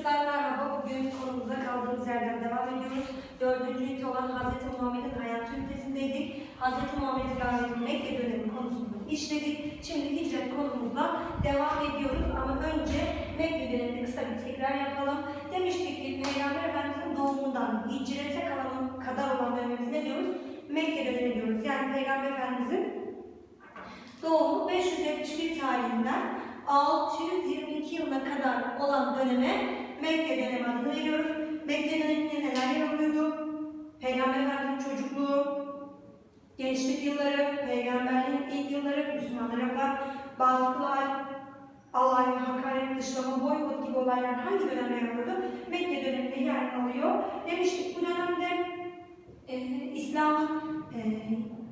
Çocuklar merhaba. Bugün konumuza kaldığımız yerden devam ediyoruz. Dördüncü ünite olan Hz. Muhammed'in hayatı ünitesindeydik. Hz. Muhammed'in davetinin Mekke dönemi konusunu işledik. Şimdi hicret konumuzla devam ediyoruz. Ama önce Mekke dönemini kısa bir tekrar yapalım. Demiştik ki Peygamber Efendimiz'in doğumundan hicrete kadar olan dönemimiz ne diyoruz? Mekke dönemi diyoruz. Yani Peygamber Efendimiz'in doğumu 571 tarihinden 622 yılına kadar olan döneme Mekke dönemi adını veriyoruz. Mekke döneminde neler yer alıyordu? Peygamber Efendimiz'in çocukluğu, gençlik yılları, peygamberliğin ilk yılları, Müslümanlara yapılan baskılar, alay, hakaret, dışlama, boykot gibi olaylar hangi dönemde alıyordu? Mekke döneminde yer alıyor. Demiştik bu dönemde e, İslam'ın e,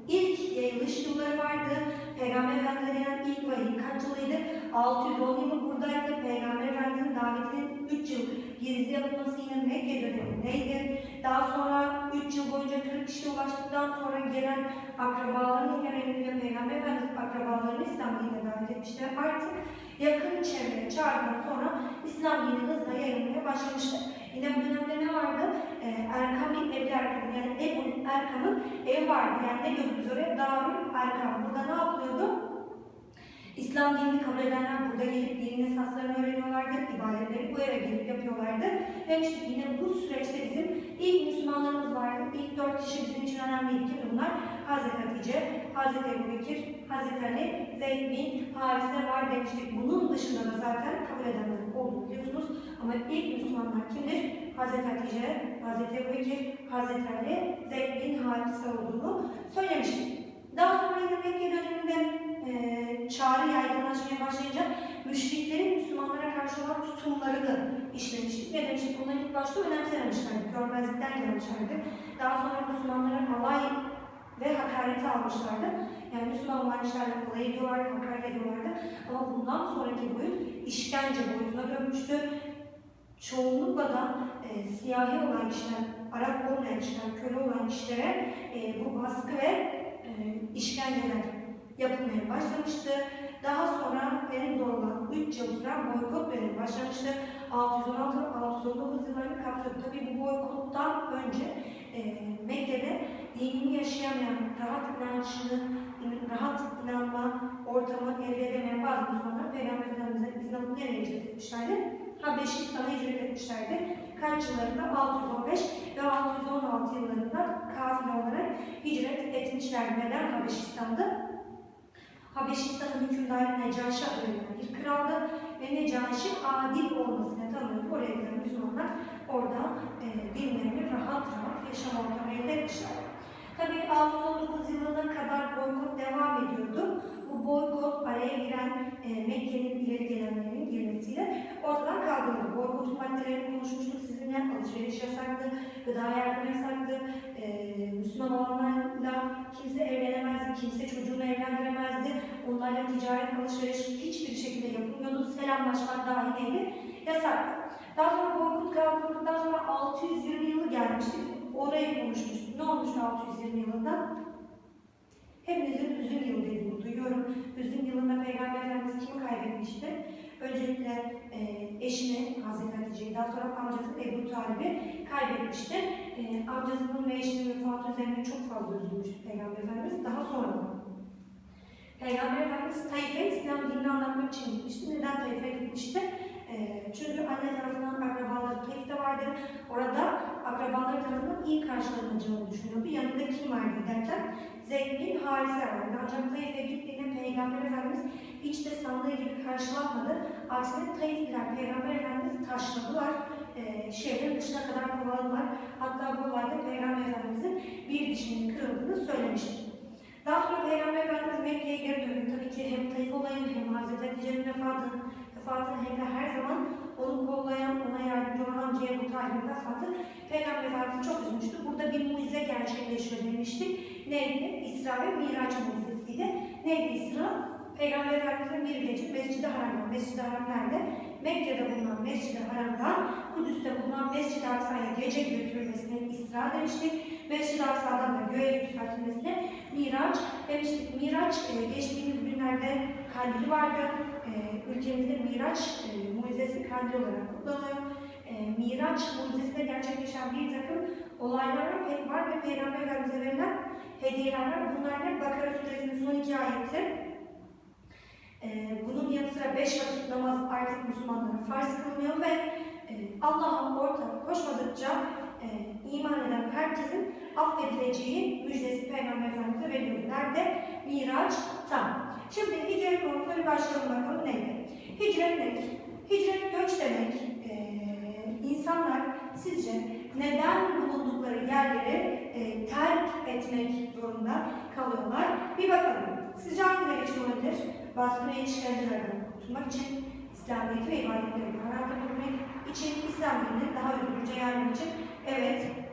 ilk yayılış yılları vardı. Peygamber Efendimiz'e gelen ilk vahiy kaç yılıydı? 610 yılı buradaydı. Peygamber Efendimiz'in davetinin 3 yıl gizli yapılması yine Mekke dönemindeydi. Daha sonra 3 yıl boyunca 40 kişi ulaştıktan sonra gelen akrabaların görevinde Peygamber Efendimiz akrabalarını İslam dinine davet etmişler. Artık yakın çevreye çağırdıktan sonra İslam dini hızla yayılmaya başlamıştı. Yine bu dönemde ne vardı? Ee, Erkam bin Ebu Erkam yani Ebu Erkam'ın ev vardı. Yani ne biz oraya? Darül Erkam. Burada ne yapılıyordu? İslam dinini kabul edenler burada gelip dinin esaslarını öğreniyorlardı, ibadetleri bu eve gelip yapıyorlardı. Demiştik yine bu süreçte bizim ilk Müslümanlarımız vardı. İlk dört kişi bizim için önemliydi ki bunlar Hazreti Hatice, Hazreti Ebu Bekir, Hazreti Ali, Zeyd bin Harise var demiştik. Bunun dışında da zaten kabul edenler oldu biliyorsunuz. Ama ilk Müslümanlar kimdir? Hazreti Hatice, Hazreti Ebu Bekir, Hazreti Ali, Zeyd bin Harise olduğunu söylemiştik. Daha sonra yine Mekke döneminde e, çağrı yaygınlaşmaya başlayınca müşriklerin Müslümanlara karşı olan tutumlarını işlemiştik. Ne demiştik? Bunları ilk başta önemsememişlerdi, görmezlikten gelmişlerdi. Daha sonra Müslümanlara alay ve hakareti almışlardı. Yani Müslüman olan kişilerle alay ediyorlardı, hakaret ediyorlardı. Ama bundan sonraki boyut işkence boyutuna dönmüştü. Çoğunlukla da e, siyahi olan kişiler, Arap olmayan kişiler, köle olan kişilere e, bu baskı ve e, işkenceler yapılmaya başlamıştı. Daha sonra en zor olan 3 yıl süren boykot dönemi başlamıştı. 616-619 yıllarını kapsıyordu. Tabii bu boykottan önce e, Mekke'de dinini yaşayamayan, rahat inançlı, rahat inanma ortamı elde edemeyen bazı Müslümanlar Peygamber Efendimiz'e alıp nereye hicret etmişlerdi? Habeşistan'a hicret etmişlerdi. Kaç yıllarında? 615 ve 616 yıllarında kafile olarak hicret etmişlerdi. Neden Habeşistan'da? Habeşistan'ın hükümdarı Necaşi adı verilen bir kraldı ve Necaşi adil olmasına tanıyordu. Oraya gelen Müslümanlar orada e, dinlerini rahat rahat yaşam ortamı elde etmişlerdi. Tabii 619 yılına kadar boykot devam ediyordu. Bu boykot araya giren e, Mekke'nin ileri gelenlerinin girmesiyle ortadan kaldırıldı. Boykotun maddelerini konuşmuştuk sizinle. Alışveriş yasaktı, gıda yardım yasaktı, e, Müslüman olanlarla kimse evlenemezdi, kimse çocuğunu evlendiremezdi. Onlarla ticaret, alışveriş hiçbir şekilde yapılmıyordu. Selamlaşmak dahi neydi? Yasaktı. Daha sonra boykot kaldırıldıktan sonra 620 yılı gelmişti. Orayı konuşmuştuk. Ne olmuştu 620 yılında? Hepinizin duyuyorum. Hüzün yılında Peygamber Efendimiz kimi kaybetmişti? Öncelikle e, eşini Hazreti Hatice'yi, daha sonra amcası Ebu Talib'i kaybetmişti. E, amcasının ve eşinin vefatı üzerine çok fazla üzülmüştü Peygamber Efendimiz. Daha sonra Peygamber Efendimiz Taif'e İslam dinini anlatmak için gitmişti. Neden Taif'e gitmişti? E, çünkü anne tarafından akrabaları Taif'te vardı. Orada akrabaları tarafından iyi karşılanacağını düşünüyordu. Yanında kim vardı derken Zeyd bin Harise vardı. Ancak Taif'e gittiğinde Peygamber Efendimiz hiç de sandığı gibi karşılanmadı. Aksine Taifliler Peygamber Efendimiz taşladılar. E, şehrin dışına kadar kovaladılar. Hatta bu olayda Peygamber Efendimizin bir dişinin kırıldığını söylemişti. Daha sonra Peygamber Efendimiz Mekke'ye geri döndü. Tabii ki hem Taif olayı hem Hazreti Hatice'nin vefatı, vefatı hem de her zaman onu kollayan, ona yardımcı olan Talib'in vefatı Peygamber Efendimiz çok üzmüştü. Burada bir mucize gerçekleşiyor demiştik. Neydi? İsra ve Miraç mucizesiydi. Neydi İsra? Peygamber Efendimiz'in bir gece Mescid-i Haram'dan, Mescid-i Haram nerede? Mekke'de bulunan Mescid-i Haram'dan Kudüs'te bulunan Mescid-i Aksa'ya gece götürülmesine İsra demiştik. Mescid-i Aksa'dan da göğe yükseltilmesine Miraç demiştik. Miraç e, geçtiğimiz günlerde kandili vardı. E, ülkemizde Miraç e, mucizesi kandil olarak kutlanıyor. Miraç mucizesinde gerçekleşen bir takım olaylar var ve Peygamber Efendimiz'e verilen hediyeler var. Bunlar da Bakara suresinin son iki ayeti. E, bunun yanı sıra beş vakit namaz artık Müslümanlara farz kılınıyor ve e, Allah'a ortak koşmadıkça e, iman eden herkesin affedileceği müjdesi Peygamber Efendimiz'e veriliyor. Nerede? Miraç'ta. Şimdi hicret konusuna bir başlayalım bakalım neydi? Hicret nedir? Hicret göç demek. Ee, insanlar sizce neden bulundukları yerleri e, terk etmek zorunda kalıyorlar? Bir bakalım. Sizce hangileri için olabilir? Baskı ve işkencelerden kurtulmak için, İslamiyet'i ve ibadetleri haram etmek için, İslam daha özgürce yaymak için. Evet.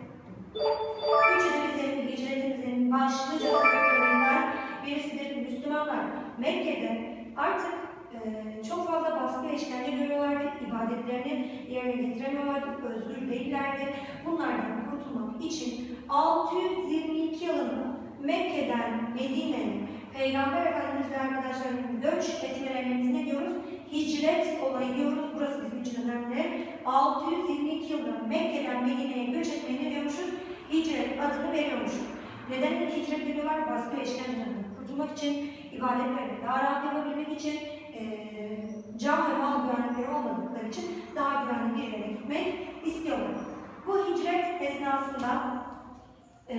Hicretimizin, hicretimizin başlıca sebeplerinden birisidir. Müslümanlar Mekke'de artık e, çok fazla baskı işkence görüyorlardı. ibadetlerini yerine getiremiyorlardı. Özgür değillerdi. Bunlardan kurtulmak için 622 yılında Mekke'den Medine'ye Peygamber Efendimiz ve arkadaşlarının göç etmelerine biz ne diyoruz? Hicret olayı diyoruz. Burası bizim için önemli. 622 yılında Mekke'den Medine'ye göç etmeyi ne diyormuşuz? Hicret adını veriyormuşuz. Neden hicret ediyorlar? Baskı ve işkencelerden kurtulmak için, ibadetlerini daha rahat yapabilmek için, e, can ve mal güvenlikleri olmadıkları için daha güvenli bir yere gitmek istiyorlar. Bu hicret esnasında e,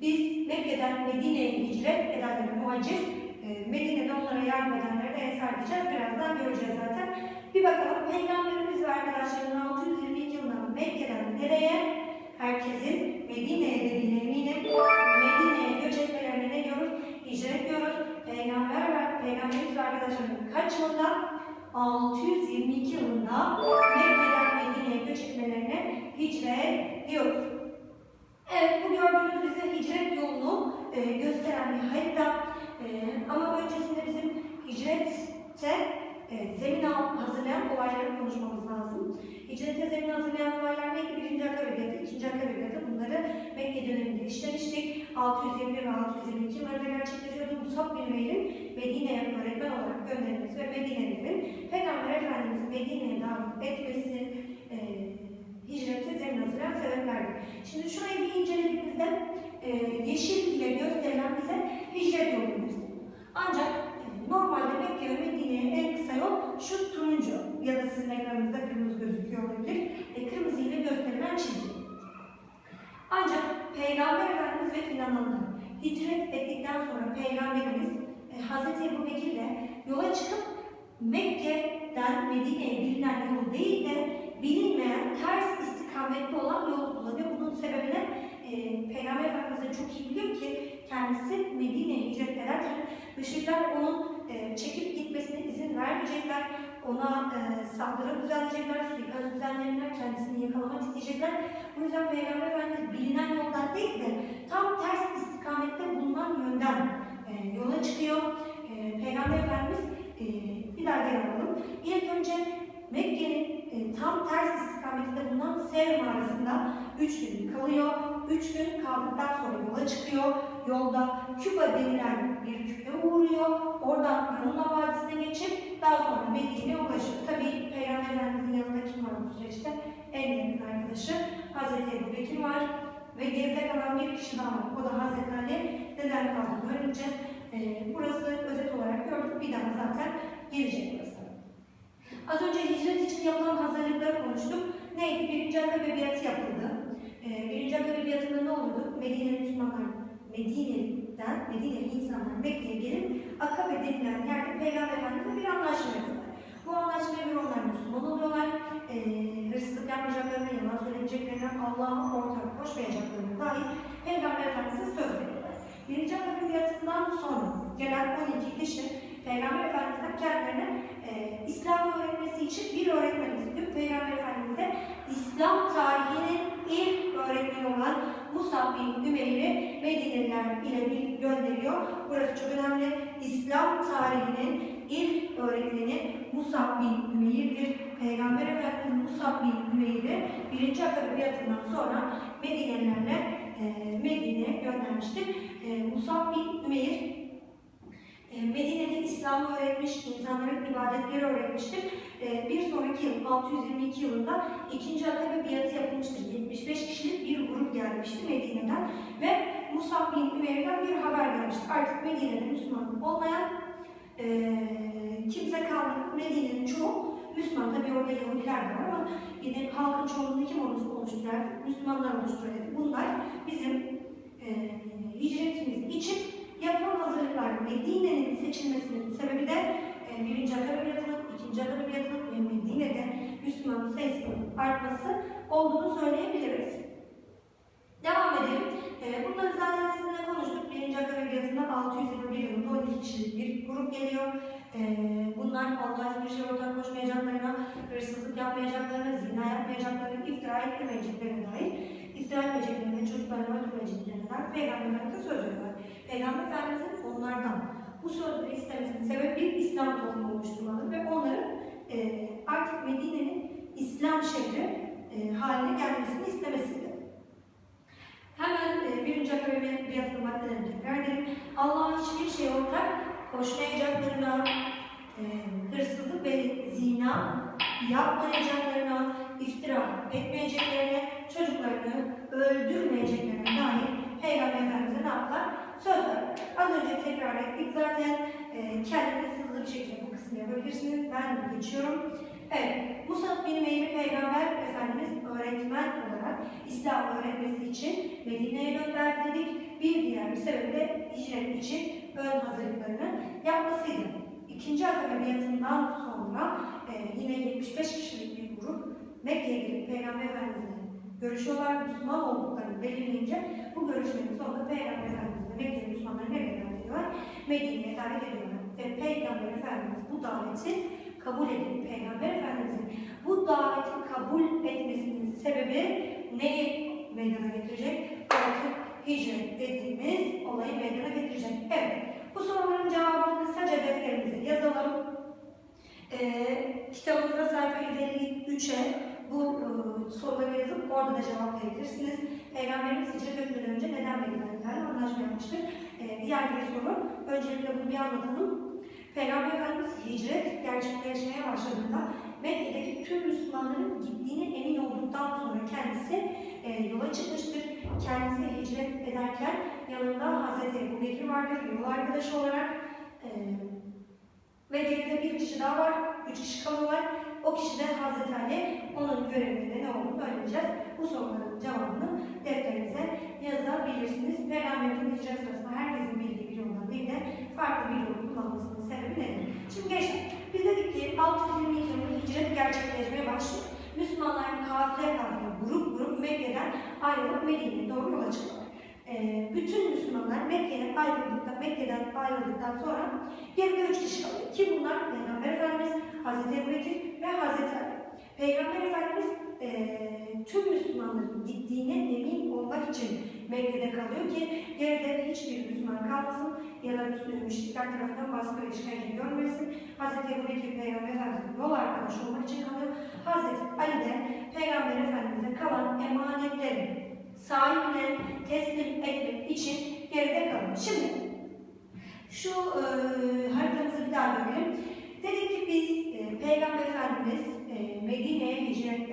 biz Mekke'den Medine'ye hicret edenleri muhacir, e, Medine'de onlara yardım edenleri de ensar diyeceğiz. Birazdan göreceğiz zaten. Bir bakalım Peygamberimiz ve arkadaşlarının 622 yılında Mekke'den nereye? Herkesin Medine'ye dediğine. Medine'ye göç etmelerine ne diyoruz? Hicret diyoruz. Peygamber ve Peygamberimiz arkadaşlarının kaç yılında? 622 yılında Mekke'den Medine'ye göç etmelerine hicret diyoruz. Evet, bu gördüğünüz bize hicret yolunu e, gösteren bir harita. E, ama öncesinde bizim hicrette e, zemin hazırlayan olayları konuşmamız lazım. Hicrete zemin hazırlayan olaylar neydi? Birinci Akabe'de, ikinci Akabe'de bunları Mekke döneminde işlemiştik. 621 ve 622 yıllarda gerçekleşiyordu. Musab bin Umeyr'in Medine'ye öğretmen olarak gönderilmesi ve Medine'lerin Peygamber Efendimiz'in Medine'ye davet etmesi, e, hicrete zemin hazırlayan sebeplerdir. Şimdi şurayı bir incelediğimizde e, yeşil ile gösterilen bize hicret gösteriyor. Ancak e, normalde Mekke ve Medine'ye en kısa yol şu turuncu ya da sizin ekranınızda kırmızı gözüküyor olabilir. E, kırmızı ile gösterilen çizgi. Ancak Peygamber Efendimiz ve inananlar hicret ettikten sonra Peygamberimiz e, Hz. Ebu Bekir ile yola çıkıp Mekke'den Medine'ye bilinen yolu değil de bilinmeyen ters istikametli olan yolu kullanıyor. Bunun sebebini e, Peygamber Efendimiz de çok iyi biliyor ki kendisi Medine'ye hicret ederken müşrikler onun e, çekip gitmesine izin vermeyecekler. Ona e, saldırı düzenleyecekler, suikast düzenleyecekler, kendisini yakalamak isteyecekler. Bu yüzden Peygamber Efendimiz bilinen yoldan değil de tam ters istikamette bulunan yönden e, yola çıkıyor. E, Peygamber Efendimiz e, bir daha geri alalım. İlk önce Mekke'nin e, tam ters istikametinde bulunan Sev mağarasında üç gün kalıyor. Üç gün kaldıktan sonra yola çıkıyor. Yolda Küba denilen bir köye uğruyor. Oradan Yanına Vadisi'ne geçip daha sonra Medine'ye ulaşıyor. Tabii Peygamber Efendimiz'in yanında kim var bu süreçte? En yakın arkadaşı Hazreti Ebu Bekir var. Ve geride kalan bir kişi daha var. O da Hazreti Ali. Neden kaldığını öğreneceğiz. Ee, burası özet olarak gördük. Bir daha zaten gelecek burası. Az önce hicret için yapılan hazırlıkları konuştuk. Neydi? Birinci Akabe biatı yapıldı. Ee, birinci Akabe biatında ne olurdu? Medine'li Müslümanlar, Medine'den, Medine'li insanlar Mekke'ye gelip Akabe denilen yerde Peygamber Efendimiz'le bir anlaşma yapıyorlar. Bu anlaşmaya göre onlar Müslüman oluyorlar. Ee, hırsızlık yapmayacaklarına, yalan söylemeyeceklerine, Allah'a ortak koşmayacaklarına dair Peygamber Efendimiz'e söz veriyorlar. Birinci Akabe biatından sonra gelen 12 kişi Peygamber Efendimiz'den kendilerine e, İslam öğretmesi için bir öğretmen istiyor. Peygamber Efendimiz de İslam tarihinin ilk öğretmeni olan Musab bin Ümeyr'i Medineliler ile bir gönderiyor. Burası çok önemli. İslam tarihinin ilk öğretmeni Musab bin Ümeyr'dir. Peygamber Efendimiz Musab bin Ümeyr'i birinci Akabe biatından sonra Medinelilerle e, Medine'ye göndermiştir. E, Musab bin Ümeyr Medine'de İslam'ı öğretmiş, insanların ibadetleri öğretmiştir. E, Bir sonraki yıl 622 yılında ikinci akabe biatı yapılmıştır. 75 kişilik bir grup gelmişti Medine'den ve Musab bin Ümeyr'den bir haber gelmişti. Artık Medine'de Müslüman olmayan e, kimse kalmadı. Medine'nin çoğu Müslüman. Tabii orada Yahudiler var ama yine halkın çoğunluğunu kim oluşturuyor? Müslümanlar oluşturuyor. Bunlar bizim e, hicretimiz için yapılan hazırlıklar. Medine'nin seçilmesinin sebebi de e, birinci Akabe Biatı'nın, ikinci Akabe Biatı'nın ve Medine'de Müslüman sayısının artması olduğunu söyleyebiliriz. Devam edelim. E, bunları zaten sizinle konuştuk. Birinci Akabe Biatı'ndan 621 yılında 12 kişilik bir grup geliyor. E, bunlar Allah'a hiçbir şey ortak koşmayacaklarına, hırsızlık yapmayacaklarına, zina yapmayacaklarına, iftira etmeyeceklerine dair, iftira etmeyeceklerine ve çocuklarını öldürmeyeceklerine dair Peygamber Efendimiz'e söz veriyorlar. Peygamber Efendimiz'in onlardan bu sözleri istemesinin sebebi bir İslam toplumu oluşturmaları ve onların e, artık Medine'nin İslam şehri e, haline gelmesini istemesiydi. Hemen e, birinci akabe biatının maddelerini tekrar edelim. Allah'a hiçbir şey ortak koşmayacaklarına, e, hırsızlık ve zina yapmayacaklarına, iftira etmeyeceklerine, çocuklarını öldürmeyeceklerine dair Peygamber Efendimiz'e ne yaptılar? Söz. Az önce tekrar ettik zaten e, kendiniz hızlı bir şekilde bu kısmı yapabilirsiniz. Ben geçiyorum. Evet, Musa bin Meyri Peygamber Efendimiz öğretmen olarak İslam öğretmesi için Medine'ye gönderdi dedik. Bir diğer bir sebebi de hicret için ön hazırlıklarını yapmasıydı. İkinci akabiyatından sonra e, yine 75 kişilik Mekke'ye gelip Peygamber Efendimiz'le görüşüyorlar. Müslüman olduklarını belirleyince bu görüşmenin sonunda Peygamber Efendimiz'le Mekke'li Müslümanları nereye davet ediyorlar? Medine'ye davet ediyorlar. Ve Peygamber Efendimiz bu daveti kabul edip Peygamber Efendimiz'in bu daveti kabul etmesinin sebebi neyi meydana getirecek? Artık hicret dediğimiz olayı meydana getirecek. Evet, bu soruların cevabını kısaca defterimize yazalım. Ee, kitabımızda sayfa 153'e bu e, soruları yazıp orada da cevaplayabilirsiniz. Peygamberimiz hicret etmeden önce neden Medine'lerle anlaşma yapmıştır? Ee, diğer bir soru, öncelikle bunu bir anlatalım. Peygamber Efendimiz hicret gerçekleşmeye başladığında Mekke'deki tüm Müslümanların gittiğine emin olduktan sonra kendisi e, yola çıkmıştır. Kendisi hicret ederken yanında Hazreti Ebu Bekir vardır, yol arkadaşı olarak. E, ve geride bir kişi daha var, üç kişi kalıyorlar. O kişi de Hazreti Ali, olduğunu öğreneceğiz. Bu soruların cevabını defterinize yazabilirsiniz. Peygamberin hicret sırasında herkesin bildiği bir yoldan değil de farklı bir yolu kullanmasının sebebi nedir? Şimdi gençler, biz dedik ki 622 yılında hicret gerçekleşmeye başlıyor. Müslümanlar kafile kafile, grup grup Mekke'den ayrılıp Medine'ye doğru yola çıkıyorlar. Ee, bütün Müslümanlar Mekke'den ayrıldıktan, Mekke'den ayrıldıktan sonra geride üç kişi kalıyor. Ki bunlar Peygamber Efendimiz, Hazreti Ebu Bekir ve Hazreti Ali. Peygamber Efendimiz eee, tüm Müslümanların gittiğine emin olmak için Mekke'de kalıyor ki geride hiçbir Müslüman kalmasın ya da Müslüman müşrikler tarafından baskı işkence görmesin. Hazreti Ebu Bekir Peygamber Efendimiz'in yol arkadaşı olmak için kalıyor. Hazreti Ali de Peygamber Efendimiz'e kalan emanetleri sahibine teslim etmek için geride kalıyor. Şimdi şu e, haritamızı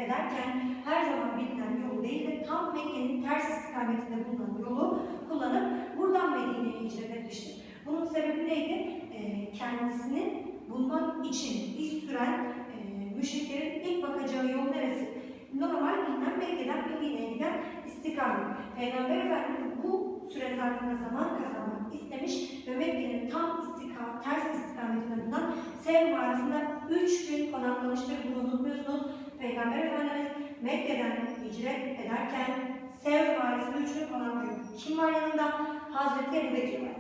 ederken her zaman bilinen yolu değil de tam Mekke'nin ters istikametinde bulunan yolu kullanıp buradan Medine'ye hicret etmiştir. Bunun sebebi neydi? E, kendisini bulmak için iz süren e, müşriklerin ilk bakacağı yol neresi? Normal bilinen Mekke'den Medine'ye giden istikamet. Peygamber Efendimiz bu süre zarfında zaman kazanmak istemiş ve Mekke'nin tam istika, ters istikametinde bulunan Sev mağarasında üç gün konaklamıştır. Bunu unutmuyorsunuz. Peygamber Efendimiz Mekke'den hicret ederken Sev mağarasında üç gün konaklıyor. Kim var yanında? Hazreti Ebu Bekir var.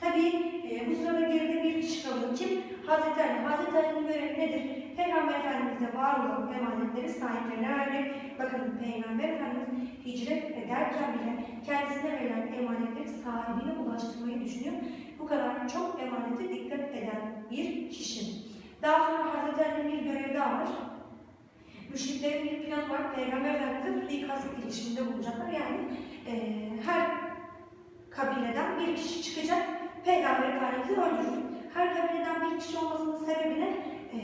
Tabii e, bu sırada geride bir kişi kalıyor. Kim? Hazreti Ali. Hazreti Ali'nin görevi nedir? Peygamber Efendimiz'e var olan emanetleri sahiplerine vermek. Bakın Peygamber Efendimiz hicret ederken bile kendisine verilen emanetleri sahibine ulaştırmayı düşünüyor. Bu kadar çok emanete dikkat eden bir kişi. Daha sonra Hazreti Ali'nin bir görevi daha var. Müşriklerin bir planı var. Peygamber Efendimiz'e suikast girişiminde bulacaklar. Yani eee her kabileden bir kişi çıkacak, Peygamber Efendimiz'i öldürecek. her kabileden bir kişi olmasının sebebini e,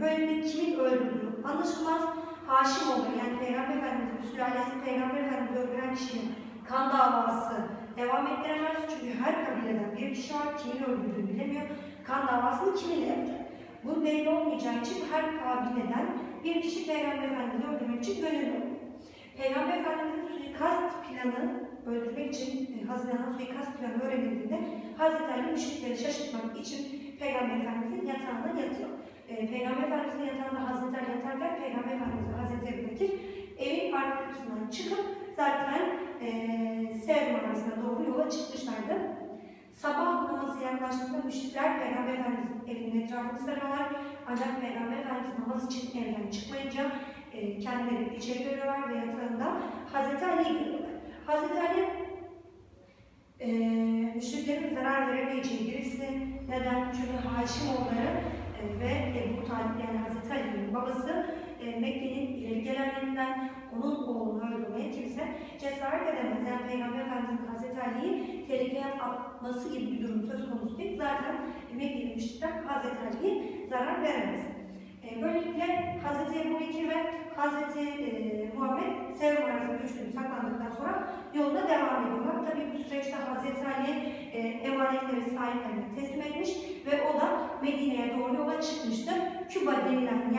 böyle bir kimin öldürdüğü anlaşılmaz. Haşim olur yani Peygamber Efendimiz'in sülalesi Peygamber Efendimiz'i öldüren kişinin kan davası devam ettiremez. Çünkü her kabileden bir kişi var, kimin öldürdüğünü bilemiyor. Kan davasını kiminle yapacak? Bu belli olmayacağı için her kabileden bir kişi Peygamber Efendimiz'i öldürmek için gönüllü oluyor. Peygamber Efendimiz'in suikast planı öldürmek için e, hazırlanan suikast planı öğrenildiğinde Hazreti Ali müşrikleri şaşırtmak için Peygamber Efendimiz'in yatağında yatıyor. E, Peygamber Efendimiz'in yatağında Hazreti Ali yatarken Peygamber Efendimiz ve Hazreti Ebu Bekir evin arka kapısından çıkıp zaten e, Sevr mağarasına doğru yola çıkmışlardı. Sabah namazı yaklaştığında müşrikler Peygamber Efendimiz'in evinin etrafını sarıyorlar. Ancak Peygamber Efendimiz namaz için evden çıkmayınca e, kendileri içeri görüyorlar ve yatağında Hazreti Ali'yi görüyorlar. Hazreti Ali e, müşriklerin zarar veremeyeceği birisi. Neden? Çünkü Haşimoğulları e, ve Ebu Talip yani Hazreti Ali'nin babası e, Mekke'nin ileri gelenlerinden onun oğlunu öldürmeye kimse cesaret edemez. Yani Peygamber Efendimiz'in Hazreti Ali'yi tehlikeye atması gibi bir durum söz konusu değil. Zaten Mekke'li müşrikler Hazreti Ali'ye zarar veremez. E, böylelikle Hazreti Ebu Bekir ve Hazreti e, Muhammed Sevr arasında üç saklandıktan sonra yoluna devam ediyorlar. Tabii bu süreçte Hazreti Ali e, emanetleri sahiplerine teslim etmiş ve o da Medine'ye doğru yola çıkmıştı. Küba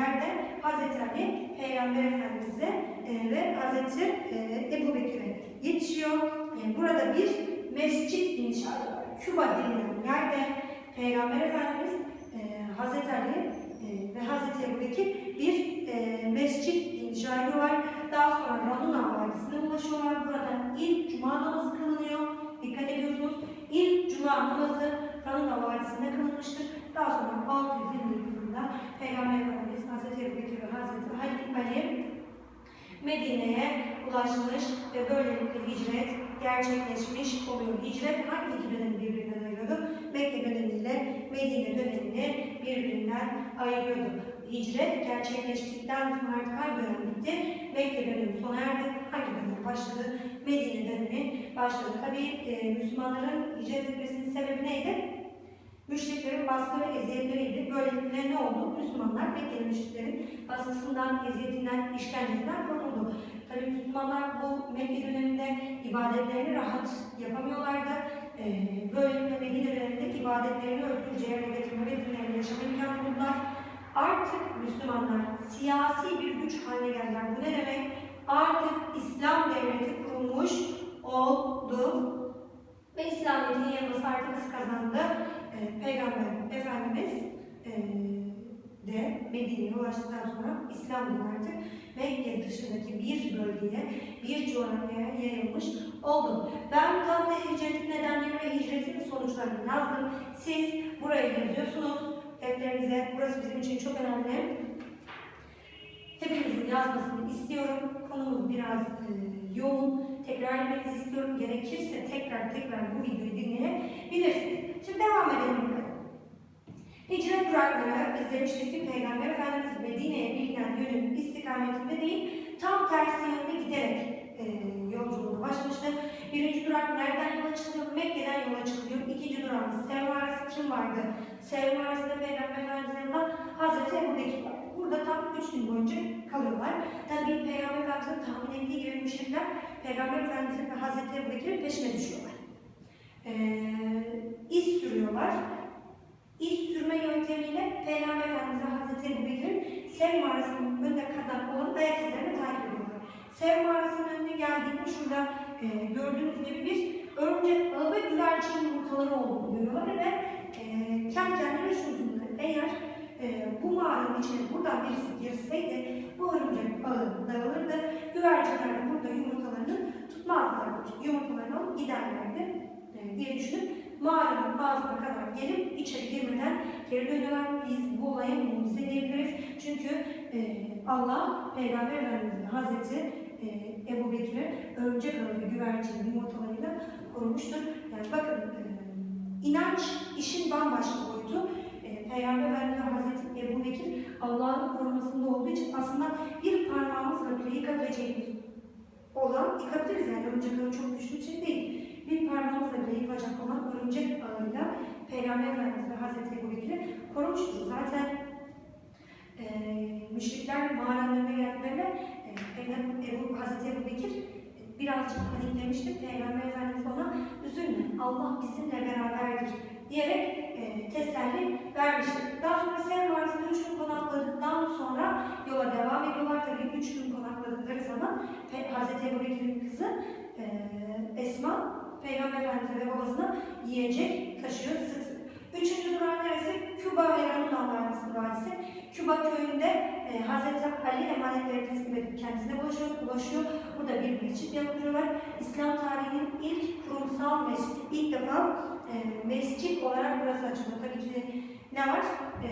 yerde Hazreti Ali Peygamber Efendimiz'e e, ve Hazreti e, Ebu Bekir'e yetişiyor. E, burada bir mescit inşa ediyorlar. Küba denilen yerde Peygamber Efendimiz e, Hazreti Ali e, ve Hazreti Ebu Bekir bir e, mescit inşa ediyorlar. Daha sonra Raduna Vadisi'ne ulaşıyorlar. Burada ilk cuma namazı kılınıyor. Dikkat ediyorsunuz. İlk cuma namazı Raduna Vadisi'nde kılınmıştır. Daha sonra 620 yılında Peygamber Efendimiz Hazreti Ebu Bekir ve Hazreti Ali, Medine'ye ulaşmış ve böylelikle hicret gerçekleşmiş oluyor. Hicret hangi iki dönemi birbirinden ayırıyordu? Mekke dönemiyle Medine dönemini birbirinden ayırıyordu. Hicret gerçekleştikten sonra hangi dönem bitti? Mekke dönemi sona erdi. Hangi dönem başladı? Medine dönemi başladı. Tabii e, Müslümanların hicret etmesinin sebebi neydi? Müşriklerin baskı ve eziyetleriydi. Böylelikle ne oldu? Müslümanlar Mekkeli müşriklerin baskısından, eziyetinden, işkencesinden kurtuldu. Tabii Müslümanlar bu Mekke döneminde ibadetlerini rahat yapamıyorlardı. Ee, böylelikle Medine döneminde ibadetlerini özgürce yerine getirme ve dinlerini yaşama imkanı buldular. Artık Müslümanlar siyasi bir güç haline geldiler. Bu ne demek? Artık İslam devleti kurulmuş oldu. Ve İslamiyet'in yanması artık kazandı. Ee, Peygamber Efendimiz e, de Medine'ye ulaştıktan sonra İslam dini artık Mekke dışındaki bir bölgeye, bir coğrafyaya yayılmış oldu. Ben tam da hicretin nedenleri ve hicretin sonuçlarını yazdım. Siz buraya yazıyorsunuz defterinize. Burası bizim için çok önemli. Hepinizin yazmasını istiyorum. Konumuz biraz e, yoğun. Tekrar etmenizi istiyorum. Gerekirse tekrar tekrar bu videoyu dinleyebilirsiniz. Şimdi devam edelim bakalım. Hicret durakları biz demiştik ki Peygamber Efendimiz Medine'ye bilinen yönün istikametinde değil, tam tersi yönde giderek e, yolculuğuna başlamıştı. Birinci durak nereden yola çıkıyor? Mekke'den yola çıkıyor. İkinci durak Sevr mağarası kim vardı? Sevr mağarasında Peygamber Efendimiz'in Hazreti Ebu Bekir var. Burada tam üç gün boyunca kalıyorlar. Tabii Peygamber Efendimiz'in tahmin ettiği gibi müşrikler Peygamber Efendimiz'in ve Hazreti Ebu Bekir'in peşine düşüyorlar. Ee, iz sürüyorlar. İz sürme yöntemiyle Peygamber Efendimiz Hazreti Ebu Bekir'in Sev mağarasının önüne kadar olan ayak izlerini takip ediyorlar. Sev mağarasının önüne geldiğinde şurada e, gördüğünüz gibi bir örümcek ağı ve güvercin yumurtaları olduğunu görüyorlar ve e, kendi kendine şunu. Eğer e, bu mağaranın içine buradan birisi girseydi bu örümcek ağı dağılırdı. Güvercinler de burada yumurtalarını tutmazlardı. Yumurtalarını alıp giderlerdi e, diye düşünüp mağaranın ağzına kadar gelip içeri girmeden geri dönüyorlar. Biz bu olaya mucize diyebiliriz. Çünkü e, Allah Peygamber Efendimiz'in Hazreti e, Ebu Bekir'i örümcek ağı ve güvercin yumurtalarıyla korumuştur. Yani bakın e, inanç işin bambaşka boyutu. E, Peygamber Efendimiz Hazreti Ebu Bekir Allah'ın korumasında olduğu için aslında bir parmağımızla bile yıkabileceğimiz olan yıkabiliriz yani örümcek ağı çok güçlü bir şey değil. Bir parmağımızla bile yıkılacak olan örümcek ağıyla Peygamber Efendimiz ve Hazreti Ebu Bekir'i korumuştur. Zaten e, müşrikler mağaralarına geldiğinde e, Peygamber Ebu, Hazreti Ebu Bekir e, birazcık paniklemişti. Peygamber Efendimiz ona üzülme Allah bizimle beraberdir diyerek e, teselli vermiştir. Daha sonra Seher Mağarası'nda üç gün konakladıktan sonra yola devam ediyorlar. Tabii üç gün konakladıkları zaman Hazreti Ebu Bekir'in kızı e, Esma Peygamber Efendimiz'e ve babasına yiyecek taşıyor sık. Üçüncü duran neresi? Küba ve Ranunan Vadisi. Vadisi. Küba köyünde e, Hazreti Ali emanetleri teslim edip kendisine ulaşıyor, ulaşıyor. Burada bir mescit yaptırıyorlar. İslam tarihinin ilk kurumsal mescid, ilk defa e, mescit olarak burası açılıyor. Tabii ki ne var? E,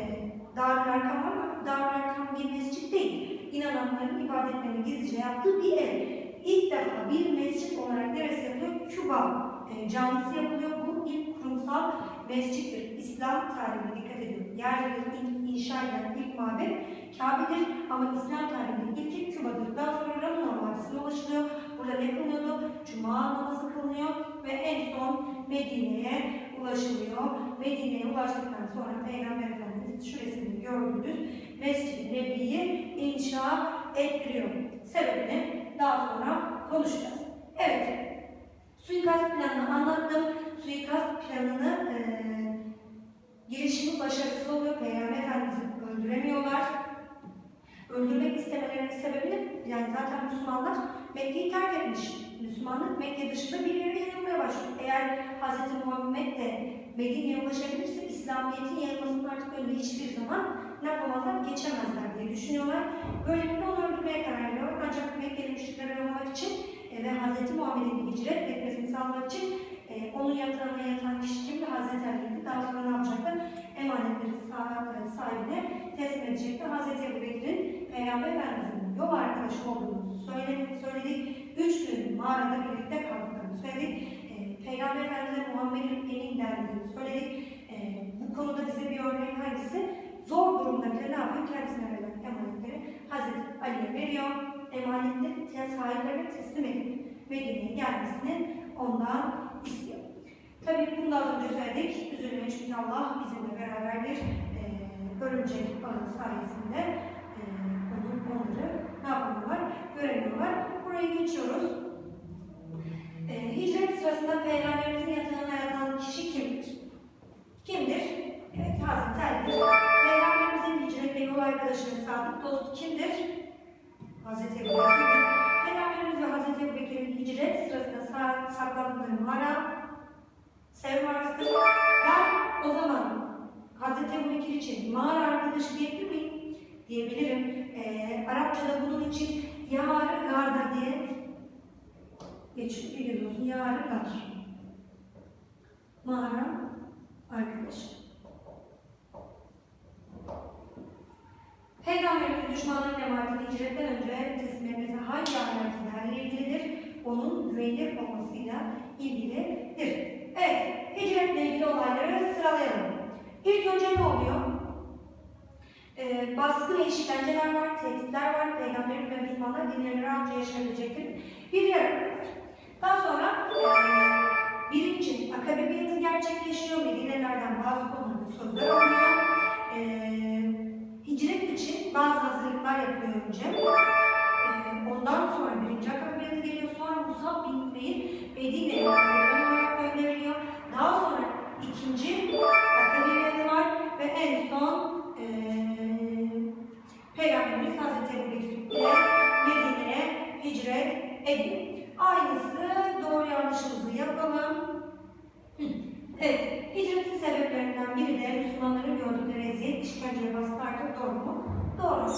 Darül Erkam var ama Darül Erkam bir mescit değil. İnananların ibadetlerini gizlice yaptığı bir ev. İlk defa bir mescit olarak neresi yapılıyor? Küba e, camisi yapılıyor. Bu ilk kurumsal mescittir. İslam tarihine dikkat edin. Yeryüzünde ilk inşa edilen ilk mabet Kabe'dir ama İslam tarihinin ilki Küba'dır. Daha sonra Ramuna Vadisi'ne ulaşılıyor. Burada ne kılınıyordu? Cuma namazı kılınıyor ve en son Medine'ye ulaşılıyor. Medine'ye ulaştıktan sonra Peygamber Efendimiz şu resimde gördüğünüz Mescid-i Nebi'yi inşa ettiriyor. Sebebini daha sonra konuşacağız. Evet, suikast planını anlattım. Suikast planını eee girişimi başarısız oluyor. Peygamber Efendimiz'i öldüremiyorlar. Öldürmek istemelerinin sebebi yani zaten Müslümanlar Mekke'yi terk etmiş. Müslümanlık Mekke dışında bir yere yayılmaya başlıyor. Eğer Hz. Muhammed de Medine'ye ulaşabilirse İslamiyet'in yayılmasının artık önüne hiçbir zaman yapamazlar, geçemezler diye düşünüyorlar. Böylelikle onu öldürmeye karar veriyorlar. Ancak Mekkeli müşrikleri oyalamak için e, ve Hz. Muhammed'in hicret etmesini sağlamak için e, onun yatağına yatan kişi kimdi? Hazreti Ali'ydi. Daha sonra ne yapacaktı? Emanetleri sah- sahibine teslim edecekti. Hazreti Ebu Bekir'in Peygamber Efendimiz'in yol arkadaşı olduğunu söyledik. söyledik. Üç gün mağarada birlikte kaldıklarını söyledik. E, Peygamber Efendimiz'e Muhammed'in dendiğini söyledik. E, bu konuda bize bir örnek hangisi? Zor durumda bile ne yapıyor? Kendisine verilen emanetleri Hazreti Ali'ye veriyor. Emanetleri sahiplerine teslim edip Medine'ye gelmesini ondan istiyor. Tabii bunu da az önce söyledik. Üzülme çünkü Allah bizimle beraberdir. Ee, örümcek ağı sayesinde e, onu, onları ne yapamıyorlar? Göremiyorlar. Buraya geçiyoruz. Ee, hicret sırasında Peygamberimizin yatağına yatan kişi kimdir? Kimdir? Hazreti Ali'dir. Peygamberimizin hicretle yol arkadaşı ve sadık dostu kimdir? Hazreti Ebu Bekir'dir. Peygamberimiz ve Hazreti Ebu Bekir'in hicret sırasında sa- saklandıkları mağara Sev mağarasıdır. Ben o zaman Hazreti Ebu Bekir için mağara arkadaşı diyebilir miyim? Diyebilirim. Ee, Arapçada bunun için yarı garda diye geçiyor. Biliyorsunuz yarı gar. Mağara arkadaşı. Peygamberimiz düşmanların emanetini hicretten önce teslim etmesi hangi ahlaklarla ilgilidir? Onun güvenilir olmasıyla ilgilidir. Evet, hicretle ilgili olayları sıralayalım. İlk önce ne oluyor? Ee, baskı ve işkenceler var, tehditler var. Peygamberimiz ve Müslümanlar dinlerini rahatça yaşayabilecektir. Bir yer arıyorlar. Daha sonra ee, birinci akabe biatı gerçekleşiyor. Medinelerden bazı konularda sözler alınıyor. Yapılıyor önce. Ee, ondan sonra birinci akabe biatı geliyor. Sonra Musab bin Umeyr Medine'ye olarak gönderiliyor. Daha sonra ikinci akabe biatı var ve en son ee, Peygamberimiz Hazreti Ebu Bekir ile Medine'ye hicret ediyor. Aynısı doğru yanlışımızı yapalım. Evet, hicretin sebeplerinden biri de Müslümanların gördükleri eziyet, işkence ve baskı artık doğru mu? Doğru.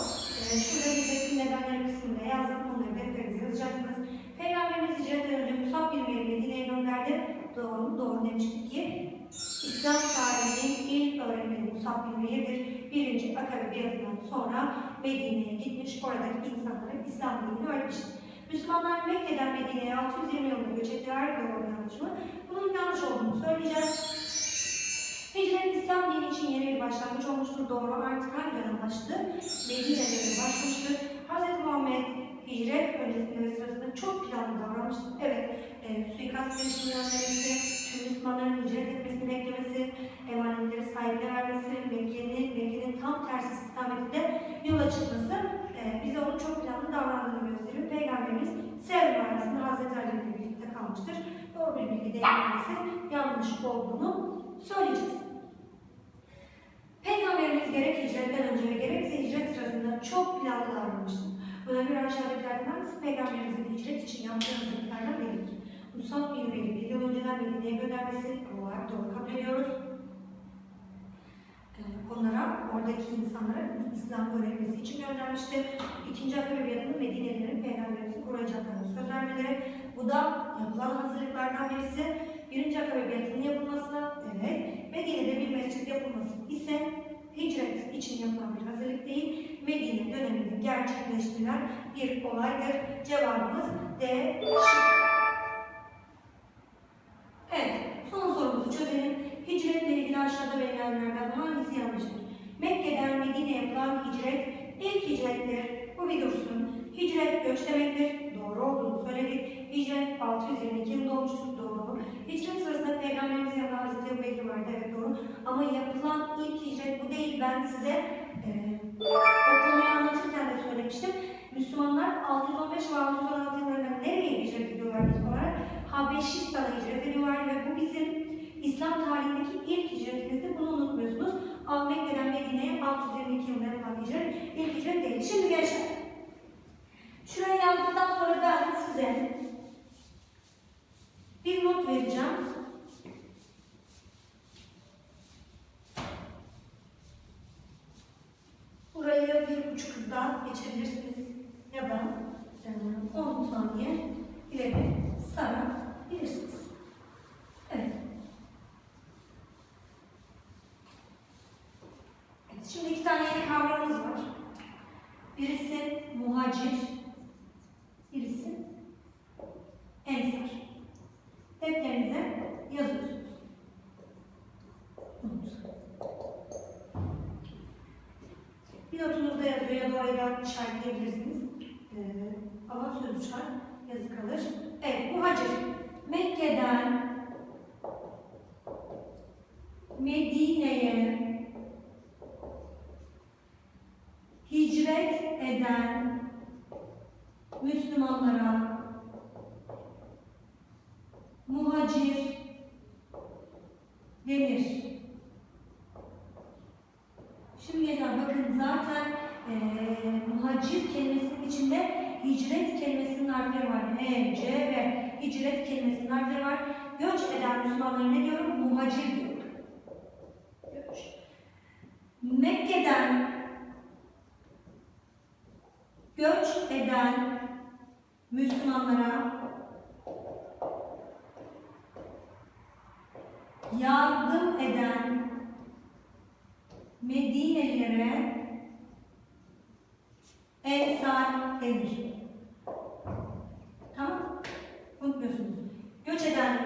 Ee, şurada hicretin nedenleri kısmında yazdım, onları defterinize yazacaksınız. Peygamberimiz hicretten önce Musab bin Umeyr'i Medine'ye gönderdi. Doğru? Doğru demiştik ki. İslam tarihinin ilk öğretmeni Musab bin Umeyr'dir. Birinci Akabe biatından sonra Medine'ye gitmiş, oradaki insanlara İslam dinini öğretmiştir. Müslümanlar Mekke'den Medine'ye 620 yılında göç ettiler. Doğru yanlış mı? Bunun yanlış olduğunu olmuştur. Doğru artık hangi dönem başladı? Medine dönemi başlamıştır. Hz. Muhammed hicret öncesinde ve sırasında çok planlı davranmıştır. Evet, e, suikast alışverişini yönlemesi, tüm Müslümanların hicret etmesini beklemesi, emanetleri sahibine vermesi, Mekke'nin, Mekke'nin tam tersi istikametinde yola çıkması e, bize onun çok planlı davrandığını gösteriyor. Peygamberimiz Sevr mağarasında Hazreti Ali birlikte kalmıştır. Doğru bir bilgi değil maalesef yanlış olduğunu söyleyeceğiz. Peygamberimiz gerek hicretten önce ve gerekse hicret sırasında çok planlı davranmıştır. Buna göre aşağıdakilerden hangisi Peygamberimizin hicret için yaptığı hazırlıklardan biridir? Musab bin Umeyr'i bir yıl önceden Medine'ye göndermesi var, doğru kabul ediyoruz. Ee, onlara, oradaki insanlara İslam öğrenmesi için göndermiştir. İkinci akabiyatının Medinelilerin Peygamberimizin koruyacaklarına söz vermeleri. Bu da yapılan hazırlıklardan birisi. Birinci akabiyatının yapılması, evet. Medine'de bir mescit yapılması ise hicret için yapılan bir hazırlık değil, Medine döneminde gerçekleştirilen bir olaydır. Cevabımız D. Evet, son sorumuzu çözelim. Hicretle ilgili aşağıda verilenlerden hangisi yanlıştır? Mekke'den Medine'ye yapılan hicret ilk hicrettir. Bu bir dursun. Hicret göç demektir. Doğru olduğunu söyledik. Hicret 622 yılında olmuştur. Hicret sırasında Peygamberimizin yanında Hazreti Ebu Bekir vardı. Evet doğru. Ama yapılan ilk hicret bu değil. Ben size e, o konuyu anlatırken de söylemiştim. Müslümanlar 615 ve 616 yıllarında nereye hicret ediyorlar ilk olarak? Habeşistan'a hicret ediyorlar ve bu bizim İslam tarihindeki ilk hicretimizdir. Bunu unutmuyorsunuz. Mekke'den Medine'ye 622 yılında yapılan hicret ilk hicret değil. Şimdi gençler, şuraya yazdıktan sonra ben size bir not vereceğim. Burayı bir buçuk hızdan geçebilirsiniz ya da e, 10 saniye ileri sarabilirsiniz. Evet. Evet, Şimdi iki tane yeni kavramımız var. Birisi muhacir, birisi ensar. Defterinize yazıyorsunuz. Unut. Bir notunuzda yazıyor ya da oraya da işaretleyebilirsiniz. Ee, alan sözü çıkar, yazı kalır. Evet, muhacir. Mekke'den Medine'ye hicret eden Müslümanlara muhacir denir. Gençler bakın zaten eee muhacir kelimesinin içinde hicret kelimesinin harfleri var. H, C ve hicret kelimesinin harfleri var. Göç eden Müslümanlara ne diyorum? Muhacir diyorum. Göç. Mekke'den göç eden Müslümanlara yardım eden Medinelilere ensar denir. Tamam? Unutmuyorsunuz. Göç eden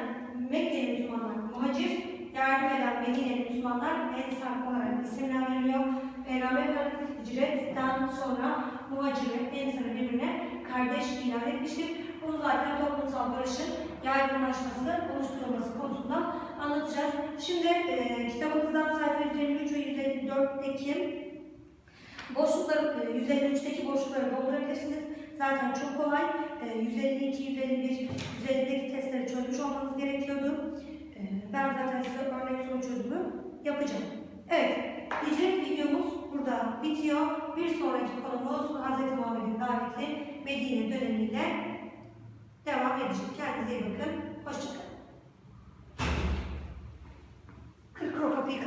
Mekkeli Müslümanlar muhacir, yardım eden Medineli Müslümanlar ensar olarak isimlendiriliyor. Peygamber Efendimiz hicretten sonra muhacir ve ensarı birbirine kardeş ilan etmiştir. Bunu zaten toplumsal barışın yaygınlaşması, oluşturulması konusunda anlatacağız. Şimdi e, kitabımızdan sayfa 153 ve 154'teki boşlukları, e, 153'teki boşlukları doldurabilirsiniz. Zaten çok kolay. E, 152, 151, 150'deki testleri çözmüş olmanız gerekiyordu. E, ben zaten size örnek soru çözümü yapacağım. Evet, hicret videomuz burada bitiyor. Bir sonraki konumuz Hz. Muhammed'in daveti Medine dönemiyle devam edecek. Kendinize iyi bakın. Hoşçakalın. Mikro kapıyı.